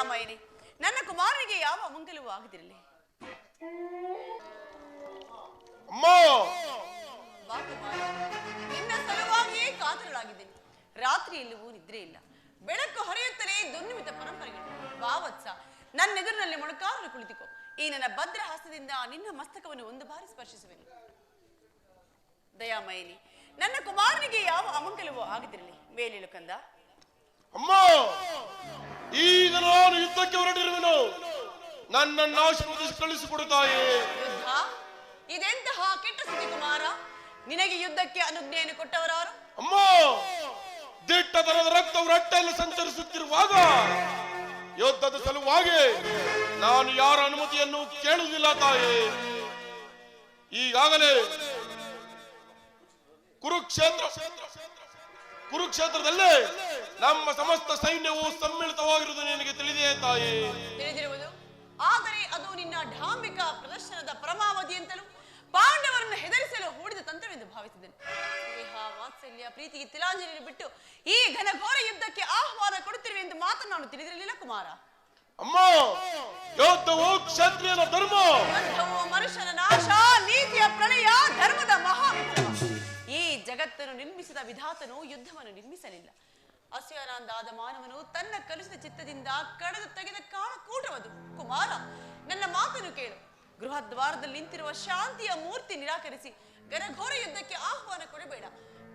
ದಯಾಮಯನಿ ನನ್ನ ಕುಮಾರನಿಗೆ ಯಾವ ಅಮಂಗಲವೂ ಆಗದಿರಲಿ. ಅಮ್ಮ ಬಾ ಕುಮಾರ ನಿನ್ನ ಸಲುವಾಗಿಯೇ ಕಾತರಳಾಗಿದ್ದೀನಿ. ರಾತ್ರಿಯಲ್ಲೂ ನಿದ್ರೆ ಇಲ್ಲ. ಬೆಳಕು ಹೊರೆಯುತ್ತಲೇ ದುರ್ನಿಮಿತ ಪರಂಪರೆಗಳು ಬಾವತ್ಸ ನನ್ನ ಎದುರಿನಲ್ಲಿ ಮೊಣಕಾಲು ಕುಳಿತುಕೋ. ಈ ನನ್ನ ಭದ್ರ ಹಸ್ತದಿಂದ ನಿನ್ನ ಮಸ್ತಕವನ್ನು ಒಂದು ಬಾರಿ ಸ್ಪರ್ಶಿಸುವೆನು. ದಯಾಮಯನಿ ನನ್ನ ಕುಮಾರನಿಗೆ ಯಾವ ಅಮಂಗಲವೂ ಆಗದಿರಲಿ. ಮೇಲಿಳು ಕಂದ. ಅಮ್ಮ ಈಗ ನಾನು ಯುದ್ಧಕ್ಕೆ ಹೊರಟಿರುವನು. ನನ್ನನ್ನು ಆಶೀರ್ವದಿಸಿ ಕಳಿಸಿಕೊಡುತ್ತಾಯೇ. ಯುದ್ಧ ಇದೆಂತಹ ಕೆಟ್ಟ ಸುದ್ದಿ ಕುಮಾರ? ನಿನಗೆ ಯುದ್ಧಕ್ಕೆ ಅನುಜ್ಞೆಯನ್ನು ಕೊಟ್ಟವರಾರು? ಅಮ್ಮ ದಿಟ್ಟತನದ ರಕ್ತವು ರಟ್ಟೆಯಲ್ಲಿ ಸಂಚರಿಸುತ್ತಿರುವಾಗ ಯುದ್ಧದ ಸಲುವಾಗಿ ನಾನು ಯಾರ ಅನುಮತಿಯನ್ನು ಕೇಳುವುದಿಲ್ಲ ತಾಯಿ. ಈಗಾಗಲೇ ಕುರುಕ್ಷೇತ್ರ ಕುರುಕ್ಷೇತ್ರದಲ್ಲೇ ನಮ್ಮ ಸಮಸ್ತ ಸೈನ್ಯವು ಸಮ್ಮಿಳಿತವಾಗಿರುವುದು ನಿನಗೆ ತಿಳಿದೆಯೇ ತಾಯಿ. ತಿಳಿದಿರುವುದು? ಆದರೆ ಅದು ನಿನ್ನ ಢಾಂಬಿಕ ಪ್ರದರ್ಶನದ ಪರಮಾವಧಿ ಅಂತಲೂ ಪಾಂಡವರನ್ನು ಹೆದರಿಸಲು ಹೂಡಿದ ತಂತ್ರವೆಂದು ಭಾವಿಸಿದನು ಸ್ನೇಹ ವಾತ್ಸಲ್ಯ ಪ್ರೀತಿಗೆ ತಿಲಾಂಜಲಿ ಬಿಟ್ಟು ಈ ಘನಘೋರ ಯುದ್ಧಕ್ಕೆ ಆಹ್ವಾನ ಕೊಡುತ್ತಿರುವೆ ಎಂದು ಮಾತನ್ನು ನಾನು ತಿಳಿದಿರಲಿಲ್ಲ ಕುಮಾರ. ಅಮ್ಮ ಯೋಧವು ಕ್ಷತ್ರಿಯನ ಧರ್ಮ. ಯುದ್ಧವು ಮನುಷ್ಯನ ನಾಶ ನೀತಿಯ ಪ್ರಳಯ ಧರ್ಮದ ಮಹಾ ಈ ಜಗತ್ತನ್ನು ನಿರ್ಮಿಸಿದ ವಿಧಾತನು ಯುದ್ಧವನ್ನು ನಿರ್ಮಿಸಲಿಲ್ಲ. ಅಸ್ಯನಾಂದಾದ ಮಾನವನು ತನ್ನ ಕಲಿಸಿದ ಚಿತ್ತದಿಂದ ಕಳೆದು ತೆಗೆದ ಕಾಳಕೂಟವದು. ಕುಮಾರ, ನನ್ನ ಮಾತನ್ನು ಕೇಳು. ಗೃಹ ದ್ವಾರದಲ್ಲಿ ನಿಂತಿರುವ ಶಾಂತಿಯ ಮೂರ್ತಿ ನಿರಾಕರಿಸಿ ಘನಘೋರ ಯುದ್ಧಕ್ಕೆ ಆಹ್ವಾನ ಕೊಡಬೇಡ.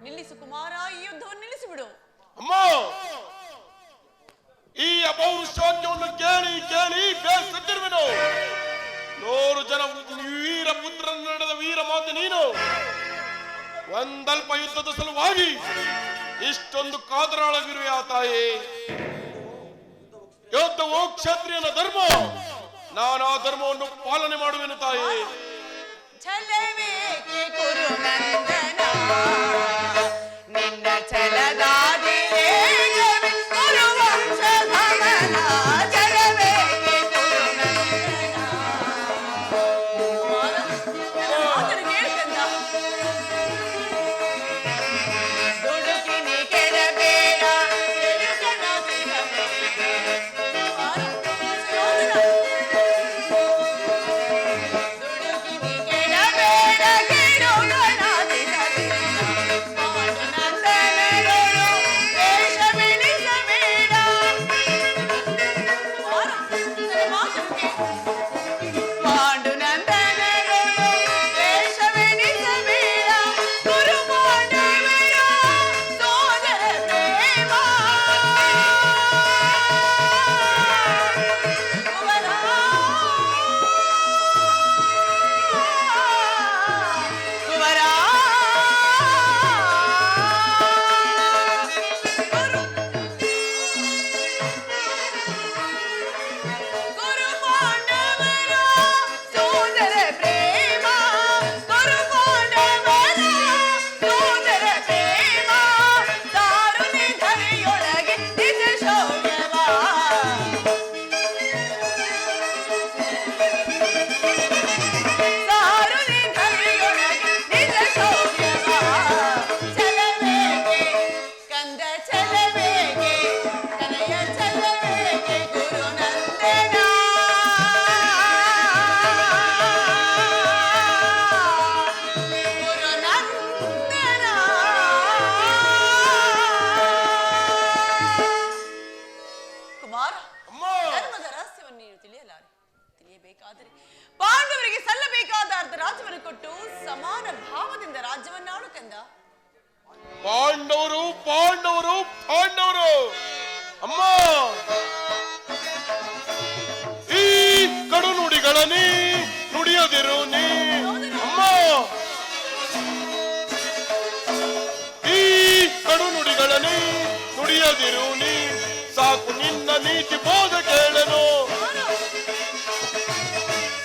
ನಿಲ್ಲಿಸು ಕುಮಾರ, ಈ ಯುದ್ಧವನ್ನು ನಿಲ್ಲಿಸಿಬಿಡು. ಅಮ್ಮ! ಈ ಅಪೌರುಷ್ಯವನ್ನು ಕೇಳಿ ಕೇಳಿ ಬೇಸತ್ತಿರುವೆನು. ನೂರು ಜನ ವೀರ ನಡೆದ ವೀರ ಮಾತು ನೀನು. ಒಂದಲ್ಪ ಯುದ್ಧದ ಸಲುವಾಗಿ ಇಷ್ಟೊಂದು ಕಾತರಾಳಗಿರುವೆ ಆ ತಾಯಿ. ಯುದ್ಧವು ಕ್ಷತ್ರಿಯನ ಧರ್ಮ ನಾನು ಆ ಧರ್ಮವನ್ನು ಪಾಲನೆ ಮಾಡುವೆನು ತಾಯಿ. ಪಾಂಡವರು ಪಾಂಡವರು ಪಾಂಡವರು. ಅಮ್ಮ! ಈ ಕಡು ನುಡಿಗಳ ನೀ ನುಡಿಯದಿರು ನೀ. ಅಮ್ಮ! ಈ ಕಡು ನುಡಿಗಳ ನೀ ನುಡಿಯದಿರು ನೀ. ಸಾಕು ನಿನ್ನ ನೀತಿ ಬೋಧ ಕೇಳನು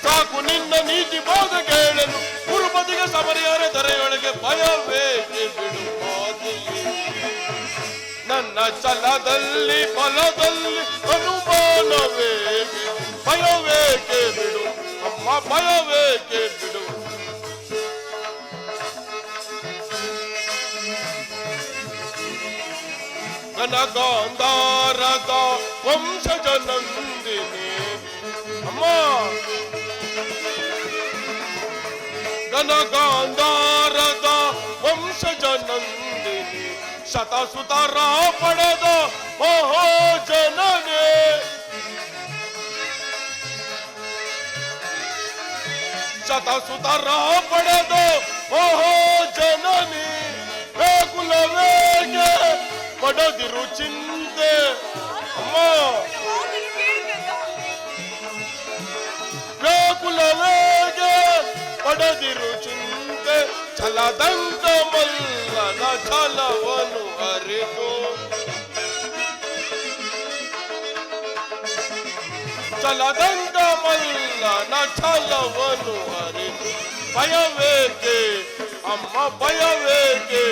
ಸಾಕು ನಿನ್ನ ನೀತಿ ಬೋಧ ಕೇಳನು ಕುರುಪತಿಗೆ ಸಮರಿಯಾರ, ಧರೆಯೊಳಗೆ ಭಯವೇ ಬಿಡು. ನನ್ನ ಛಲದಲ್ಲಿ ಬಲದಲ್ಲಿ ಅನುಮಾನವೇಕೆ ಭಯವೇಕೆ ಬಿಡು ಅಮ್ಮ ಭಯವೇಕೆ ಬಿಡು ಗನಗಾಂಧಾರದ ವಂಶಜ ನಂದಿನಿ ಅಮ್ಮ. ಗನಗಾಂಧಾರದ ವಂಶಜ ನಂದಿನಿ शता सुता राह पडे दो हो हो जनने. शता सुता राह पडे दो हो हो जननी. हे कुलवेगे पडदिरु चिंते. अम्मा. ಛಲದಂತ ಮಲ್ಲನ ಛಲವನು ಅರಿತು ಭಯವೇಕೆ, ಅಮ್ಮ, ಭಯವೇಕೆ,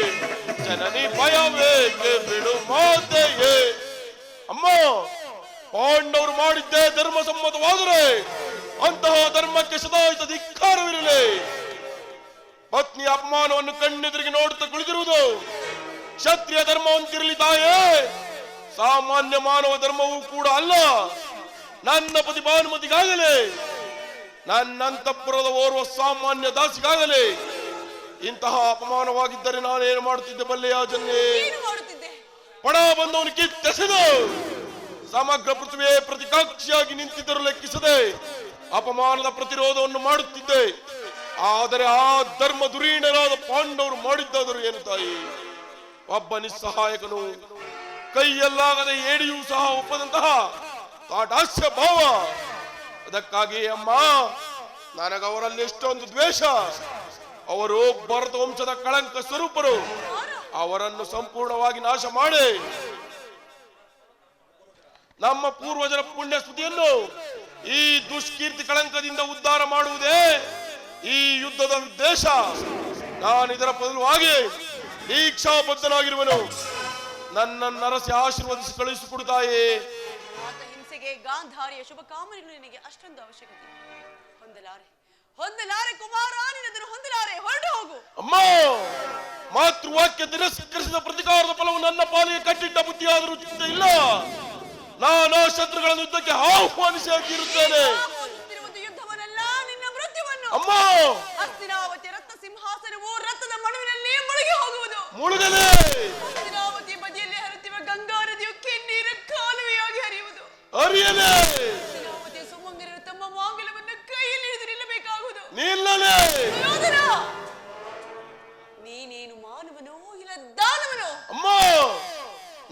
ಜನನಿ, ಭಯವೇಕೆ, ಬಿಡು ಮಾತೆಯೇ. ಅಮ್ಮ, ಪಾಂಡವರು ಮಾಡಿದ್ದೇ ಧರ್ಮ ಸಮ್ಮತವಾದರೆ ಅಂತಹ ಧರ್ಮಕ್ಕೆ ಸದಾಯಿತ ಧಿಕ್ಕಾರವಿರಲಿ ಪತ್ನಿ ಅಪಮಾನವನ್ನು ಕಣ್ಣೆದುರಿಗೆ ನೋಡುತ್ತಾ ಕುಳಿತಿರುವುದು ಕ್ಷತ್ರಿಯ ಧರ್ಮವಂತಿರಲಿ ತಾಯೇ. ಸಾಮಾನ್ಯ ಮಾನವ ಧರ್ಮವೂ ಕೂಡ ಅಲ್ಲ. ನನ್ನ ಪತಿ ಭಾನುಮತಿಗಾಗಲೇ ನನ್ನ ಅಂತಃಪುರದ ಓರ್ವ ಸಾಮಾನ್ಯ ದಾಸಿಗಾಗಲೇ. ಇಂತಹ ಅಪಮಾನವಾಗಿದ್ದರೆ ನಾನೇನು ಮಾಡುತ್ತಿದ್ದೆ ಬಲ್ಲೆಯ ಜನ್ನೇ? ಪಣ ಬಂದವನು ಕಿತ್ತೆಸೆದು. ಸಮಗ್ರ ಪೃಥ್ವಿಯೇ ಪ್ರತಿಕಾಕ್ಷಿಯಾಗಿ ನಿಂತಿದ್ದರು ಲೆಕ್ಕಿಸದೆ ಅಪಮಾನದ ಪ್ರತಿರೋಧವನ್ನು ಮಾಡುತ್ತಿದ್ದೆ. ಆದರೆ ಆ ಧರ್ಮ ದುರೀಣರಾದ ಪಾಂಡವರು ಮಾಡಿದ್ದಾದರು ಏನು ತಾಯಿ? ಒಬ್ಬ ನಿಸ್ಸಹಾಯಕನು. ಕೈಯಲ್ಲಾಗದೆ ಏಡಿಯೂ ಸಹ ಒಪ್ಪದಂತಹ ತಾಟಾಸ್ಯ ಭಾವ. ಅದಕ್ಕಾಗಿ ಅಮ್ಮ, ನನಗವರಲ್ಲಿ ಎಷ್ಟೊಂದು ದ್ವೇಷ. ಅವರು ಭರತ ವಂಶದ ಕಳಂಕ ಸ್ವರೂಪರು. ಅವರನ್ನು ಸಂಪೂರ್ಣವಾಗಿ ನಾಶ ಮಾಡಿ. ನಮ್ಮ ಪೂರ್ವಜರ ಪುಣ್ಯ ಸ್ತುತಿಯನ್ನು ಈ ದುಷ್ಕೀರ್ತಿ ಕಳಂಕದಿಂದ ಉದ್ಧಾರ ಮಾಡುವುದೇ ಈ ಯುದ್ಧದ ಉದ್ದೇಶ. ನಾನು ಇದರ ಬದಲುವಾಗಿ ದೀಕ್ಷಾಬದ್ಧನಾಗಿರುವನು. ನನ್ನ ನರಸಿ ಆಶೀರ್ವದಿಸಿ ಕಳುಹಿಸಿಕೊಡುತ್ತಾಯೇ ಹಿಂಸೆಗೆ ಗಾಂಧಾರಿಯ ಶುಭ ಕಾಮನೆಗಳು ನಿನಗೆ ಅಷ್ಟೊಂದು ಅವಶ್ಯಕತೆ ಹೊಂದಲಾರೆ. ಹೊಂದಲಾರೆ ಕುಮಾರ ನಿನ್ನದನ್ನು ಹೊಂದಲಾರೆ. ಹೊರಟು ಹೋಗು. ಅಮ್ಮ ಮಾತೃವಾಕ್ಯ ತಿರಸ್ಕರಿಸಿದ ಪ್ರತಿಕಾರದ ಫಲವು ನನ್ನ ಪಾಲಿಗೆ ಕಟ್ಟಿಟ್ಟ ಬುದ್ಧಿಯಾದರೂ ಚಿಂತೆ ಇಲ್ಲ. ನಾನು ಶತ್ರುಗಳನ್ನು ಯುದ್ಧಕ್ಕೆ ಆಹ್ವಾನಿಸಿ ಹಾಕಿರುತ್ತೇನೆ. ಯುದ್ಧವನ್ನಲ್ಲ ನಿನ್ನ ಮೃತ್ಯುವನ್ನು. ಅಮ್ಮ! ಹಸ್ತಿನಾವತಿ ರಕ್ತ ಸಿಂಹಾಸನವು ರಥದ ಮಣುವಿನಲ್ಲಿ ಮುಳುಗಿ ಹೋಗುವುದು. ಮುಳುಗಲೇ ಹಸ್ತಿನಾವತಿ ಸುಮಂಗರರು ತಮ್ಮ ಮಾಂಗಲ್ಯವನ್ನು ಕೈಯಲ್ಲಿ ಹಿಡಿದು ನಿಲ್ಲಬೇಕಾಗುವುದು. ನಿಲ್ಲಲೇ. ಯೋಧನ ನೀನೇನು ಮಾನವನೋ ಇಲ್ಲ ದಾನವನೋ? ಅಮ್ಮ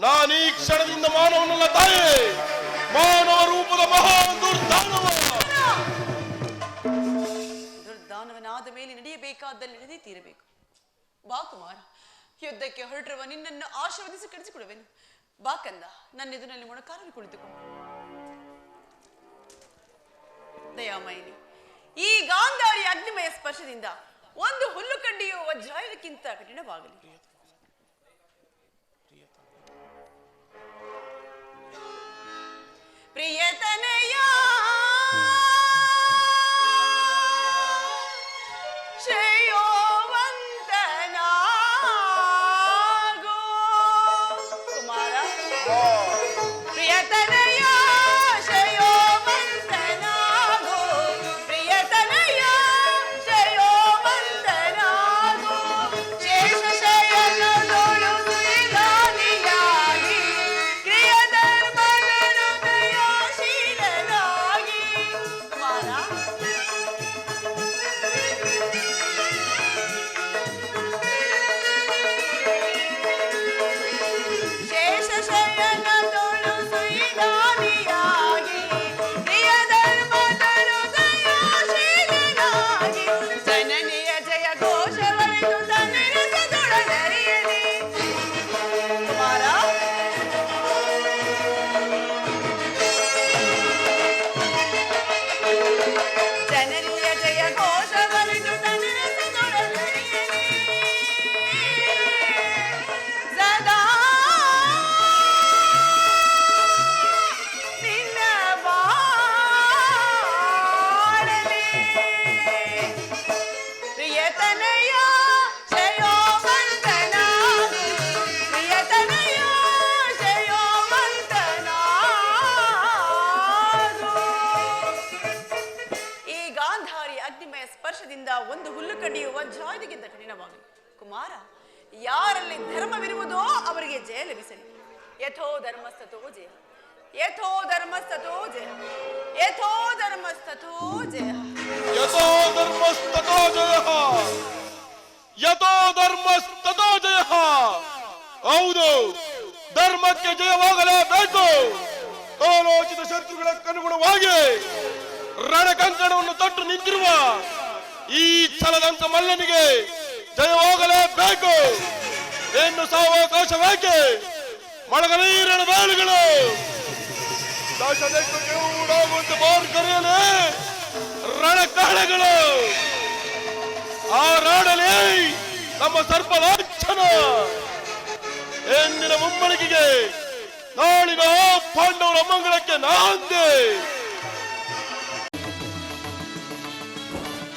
ನಾನು ಈ ಕ್ಷಣದಿಂದ ಮಾನವನಲ್ಲ ತಾಯಿ. ಮಾನವ ರೂಪದ ಮಹಾ ದುರ್ದಾನವ. ದುರ್ದಾನವನಾದ ಮೇಲೆ ನಡೆಯಬೇಕಾದಲ್ಲಿ ನಡೆದೇ ತೀರಬೇಕು. ಬಾ ಕುಮಾರ ಯುದ್ಧಕ್ಕೆ ಹೊರಟಿರುವ ನಿನ್ನನ್ನು ಆಶೀರ್ವದಿಸಿ ಕಳಿಸಿಕೊಡುವೆನು. ಬಾಕಂದ ನನ್ನ ಎದುರಿನಲ್ಲಿ ಮೊಣಕಾಲಲ್ಲಿ ಕುಳಿತುಕೊ. ದಯಾಮಯಿನಿ ಈ ಗಾಂಧಾರಿ ಅಗ್ನಿಮಯ ಸ್ಪರ್ಶದಿಂದ ಒಂದು ಹುಲ್ಲು ಕಂಡಿಯು ವಜ್ರಾಯುಧಕ್ಕಿಂತ ಕಠಿಣವಾಗಲಿ. ಪ್ರಿಯತನಯ ಸ್ಪರ್ಶದಿಂದ ಒಂದು ಹುಲ್ಲು ಕಡಿಯುವ ಜಾರಿಗಿಂತ ಕಠಿಣವಾಗಲಿ. ಕುಮಾರ, ಯಾರಲ್ಲಿ ಧರ್ಮವಿರುವುದೋ ಅವರಿಗೆ ಜಯ ಲಭಿಸಲಿ. ಯಥೋ ಧರ್ಮಸ್ತೋ ಜಯ. ಯಥೋ ಧರ್ಮಸ್ತೋ ಜಯ. ಯಥೋ ಧರ್ಮಸ್ತೋ ಜಯ. ಯಥೋ ಧರ್ಮಸ್ತತೋ ಜಯ. ಯಥೋ ಧರ್ಮಸ್ತೋ ಜಯ. ಹೌದು, ಧರ್ಮಕ್ಕೆ ಜಯವಾಗಲೇಬೇಕು. ಕಾಲೋಚಿತ ಶತ್ರುಗಳ ಕನುಗುಣವಾಗಿ ರಣಕಂಕಣವನ್ನು ತಟ್ಟು ನಿಂತಿರುವ ಈ ಛಲದಂತ ಮಲ್ಲನಿಗೆ ಜಯವಾಗಲೇಬೇಕು ಇನ್ನು ಸಾವಕಾಶ ಬೇಕೆ ಮಳಗಲೀರಣ ಬೇಳುಗಳು ದಶದಕ್ಕೆ ಊಡಾಗುವಂತೆ ಬಾರ್ ರಣಕಾಳಗಳು. ಆ ರಾಡಲಿ ನಮ್ಮ ಸರ್ಪಲಾಂಛನ ಎಂದಿನ ಮುಮ್ಮಳಿಗೆಗೆ ನಾಳಿನ ಪಾಂಡವರ ಮಂಗಳಕ್ಕೆ ನಾಂದೆ.